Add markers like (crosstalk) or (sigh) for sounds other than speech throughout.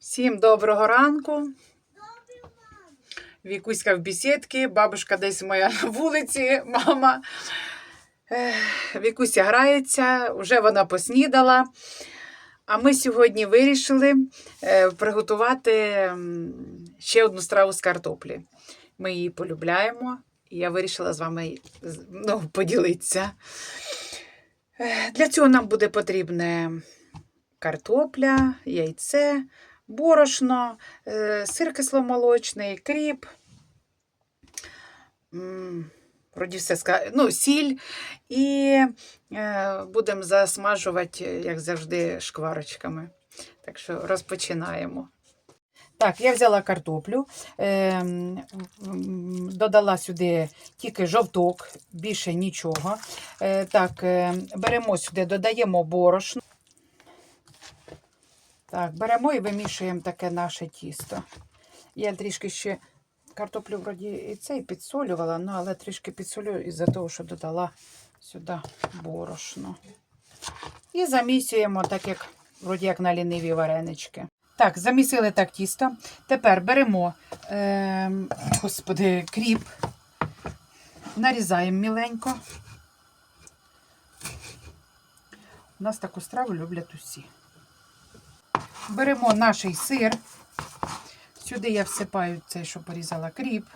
Всім доброго ранку. Вікуська в бесідці, бабушка десь моя на вулиці, мама. Вікуся грається, вже вона поснідала. А ми сьогодні вирішили е, приготувати ще одну страву з картоплі. Ми її полюбляємо, і я вирішила з вами ну, поділитися. Для цього нам буде потрібне картопля, яйце, борошно, е, сир кисломолочний, кріп. Вроді все ска... ну, сіль. І е, будемо засмажувати, як завжди, шкварочками. Так що розпочинаємо. Так, я взяла картоплю, е, додала сюди тільки жовток, більше нічого. Так, беремо сюди, додаємо борошно. Так, беремо і вимішуємо таке наше тісто. Я трішки ще картоплю вроді і цей підсолювала, ну, але трішки підсолю із-за того, що додала сюди борошно. І замісюємо, так як вроді як на ліниві варенички. Так, замісили так тісто. Тепер беремо, е, господи, кріп, нарізаємо міленько. У нас таку страву люблять усі. Беремо наш сир. Сюди я всипаю цей, що порізала кріп.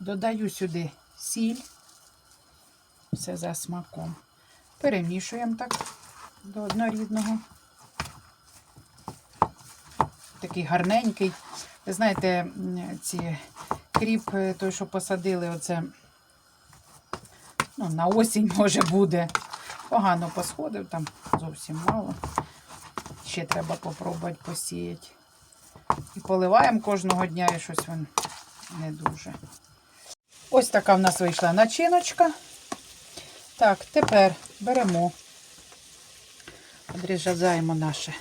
Додаю сюди сіль. Все за смаком. Перемішуємо так до однорідного. Такий гарненький. Ви знаєте, ці кріп, е, той, що посадили, оце ну, на осінь може буде. Погано посходив, там зовсім мало. Ще треба попробувати посіяти. І поливаємо кожного дня, і щось він не дуже. Ось така в нас вийшла начиночка. Так, тепер беремо, відрізаємо наше.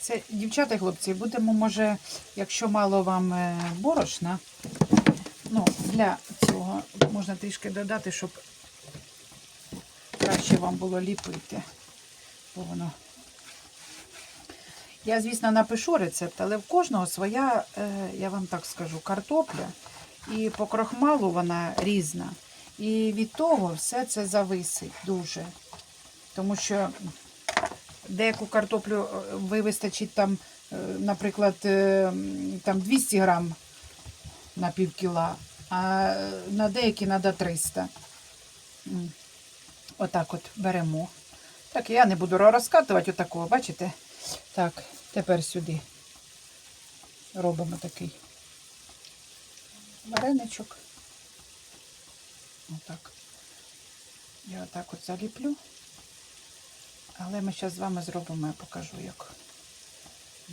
Це, дівчата хлопці, будемо, може, якщо мало вам е, борошна, ну, для цього можна трішки додати, щоб краще вам було ліпити. Бо. Я, звісно, напишу рецепт, але в кожного своя, е, я вам так скажу, картопля. І по крохмалу вона різна. І від того все це зависить дуже. Тому що деяку картоплю е, ви вистачить там, е, наприклад, там 200 грам на пів кіла, а на деякі треба 300. Отак от беремо. Так, я не буду розкатувати отакого, бачите? Так, тепер сюди робимо такий вареничок. Отак. Я отак от заліплю. Але ми зараз з вами зробимо, я покажу, як.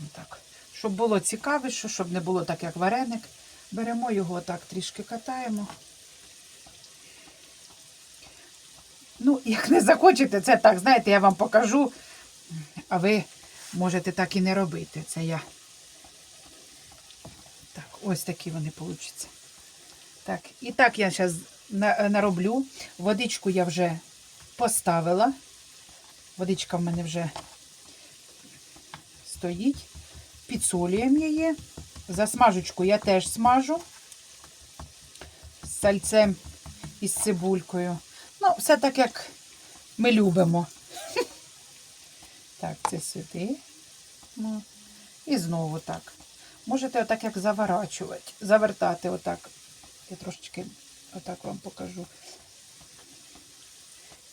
Отак. Щоб було цікавіше, щоб не було так, як вареник. Беремо його так трішки катаємо. Ну, як не захочете, це так, знаєте, я вам покажу, а ви можете так і не робити. Це я. Так, ось такі вони получаться. Так, і так я зараз нароблю. Водичку я вже поставила. Водичка в мене вже стоїть. Підсолюємо її. Засмажечку я теж смажу з сальцем з цибулькою. Ну, все так, як ми любимо. Так, це сюди. Ну, і знову так. Можете отак як заворачувати, завертати отак. Я трошечки отак вам покажу.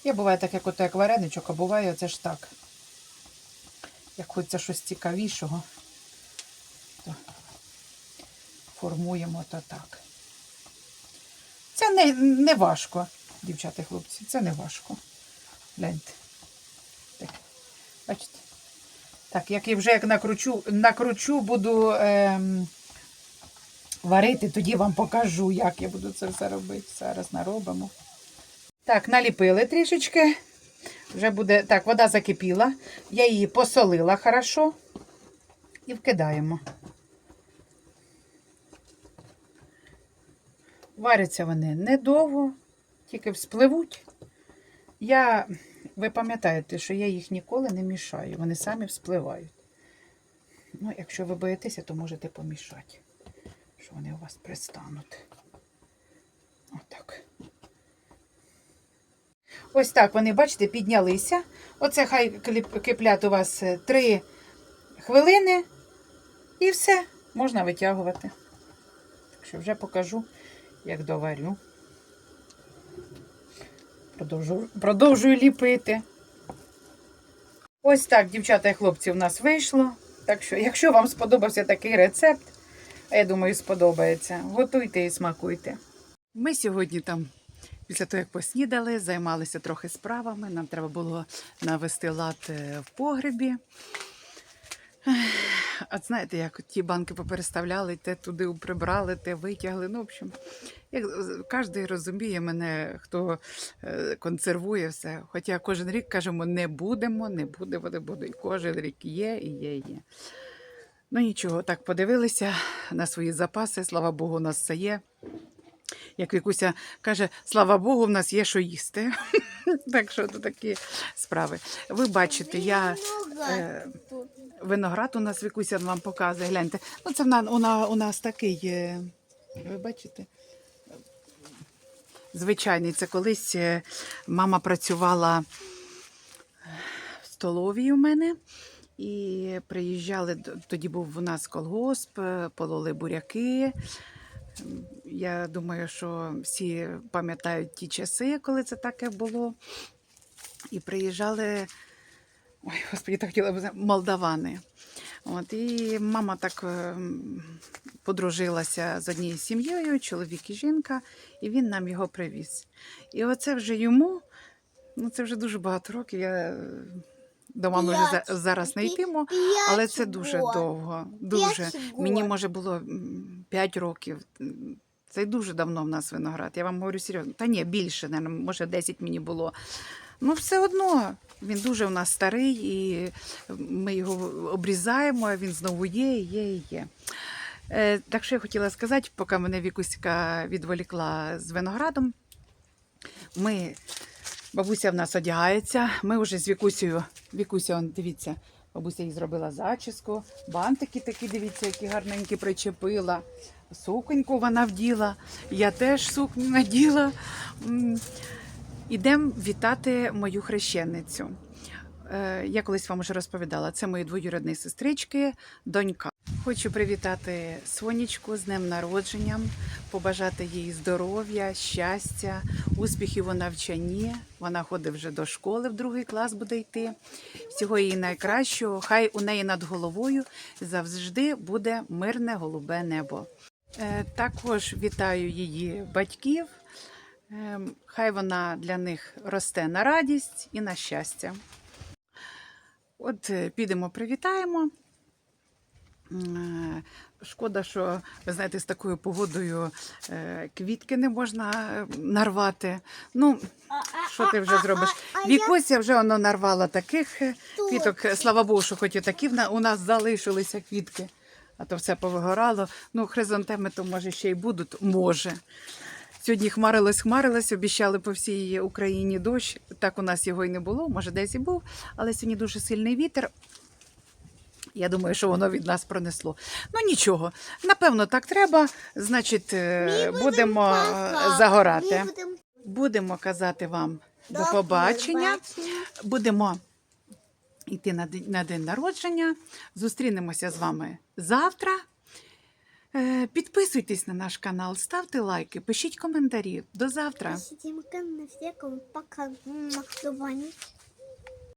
Я буває так, як ото як вареничок, а буває оце ж так. Як хочеться щось цікавішого, то формуємо то так. Це не, не важко, дівчата хлопці, це не важко. Гляньте. Так, бачите? Так, як я вже як накручу, накручу буду ем, варити, тоді вам покажу, як я буду це все робити. Зараз наробимо. Так, наліпили трішечки. Вже буде. Так, вода закипіла. Я її посолила хорошо. І вкидаємо. Варяться вони недовго, тільки вспливуть. Я ви пам'ятаєте, що я їх ніколи не мішаю, вони самі вспливають. Ну, якщо ви боїтеся, то можете помішати, що вони у вас пристануть. Отак. Ось так вони, бачите, піднялися. Оце хай киплять у вас 3 хвилини. І все, можна витягувати. Так що вже покажу, як доварю. Продовжую, продовжую ліпити. Ось так, дівчата і хлопці, у нас вийшло. Так що, якщо вам сподобався такий рецепт, я думаю, сподобається, готуйте і смакуйте. Ми сьогодні там, після того, як поснідали, займалися трохи справами. Нам треба було навести лад е, в погребі. От знаєте, як ті банки попереставляли, те туди прибрали, те витягли. Ну, в общем, як кожен розуміє мене, хто е, консервує все. Хоча кожен рік кажемо, не будемо, не будемо, не будемо. І кожен рік є, і є, і є. Ну нічого, так подивилися на свої запаси. Слава Богу, у нас все є. Як Вікуся каже, слава Богу, в нас є що їсти. (laughs) так що то такі справи. Ви бачите, я. е, Виноград у нас Вікуся вам показує, гляньте. Ну, це вона, у нас такий, е, ви бачите? Звичайний, це колись е, мама працювала в столовій у мене. І приїжджали, тоді був у нас колгосп, е, пололи буряки. Я думаю, що всі пам'ятають ті часи, коли це таке було. І приїжджали, ой, господі, так хотіла б молдавани. От, і мама так ем, подружилася з однією сім'єю, чоловік і жінка, і він нам його привіз. І оце вже йому, ну це вже дуже багато років. Я е, до мами вже зараз не йтиму, але це дуже довго. Дуже. Мені може було 5 років. Це дуже давно в нас виноград. Я вам говорю серйозно. Та ні, більше, може 10 мені було. Ну, все одно, він дуже у нас старий, і ми його обрізаємо, а він знову є, є, і є. Е, так що я хотіла сказати, поки мене Вікуська відволікла з виноградом, ми, бабуся в нас одягається, ми вже з Вікусею, Вікуся, он, дивіться, бабуся їй зробила зачіску, бантики такі, дивіться, які гарненькі причепила. Суконьку вона вділа, я теж сукню наділа. Ідемо вітати мою хрещеницю. Е, Я колись вам вже розповідала, це мої двоюрідні сестрички, донька. Хочу привітати Сонечку з днем народженням, побажати їй здоров'я, щастя, успіхів у навчанні. Вона ходить вже до школи, в другий клас буде йти. Всього їй найкращого. Хай у неї над головою завжди буде мирне голубе небо. Е, Також вітаю її батьків. Ем, Хай вона для них росте на радість і на щастя. От е, підемо, привітаємо. Е, Шкода, що ви знаєте, з такою погодою е, квітки не можна нарвати. Ну, що ти вже зробиш? Вікуся вже воно нарвала таких квіток. Слава Богу, що хоч і такі у нас залишилися квітки, а то все повигорало. Ну, хризантеми то може ще й будуть, може. Сьогодні хмарилось, хмарилось, обіцяли по всій Україні дощ. Так у нас його і не було, може десь і був, але сьогодні дуже сильний вітер. Я думаю, що воно від нас пронесло. Ну нічого, напевно, так треба. Значить, е, будемо загорати. Будемо казати вам до побачення. Будемо йти на день, на день народження. Зустрінемося з вами завтра. Е, Підписуйтесь на наш канал, ставте лайки, пишіть коментарі. До завтра. Пишіть на всяком пока.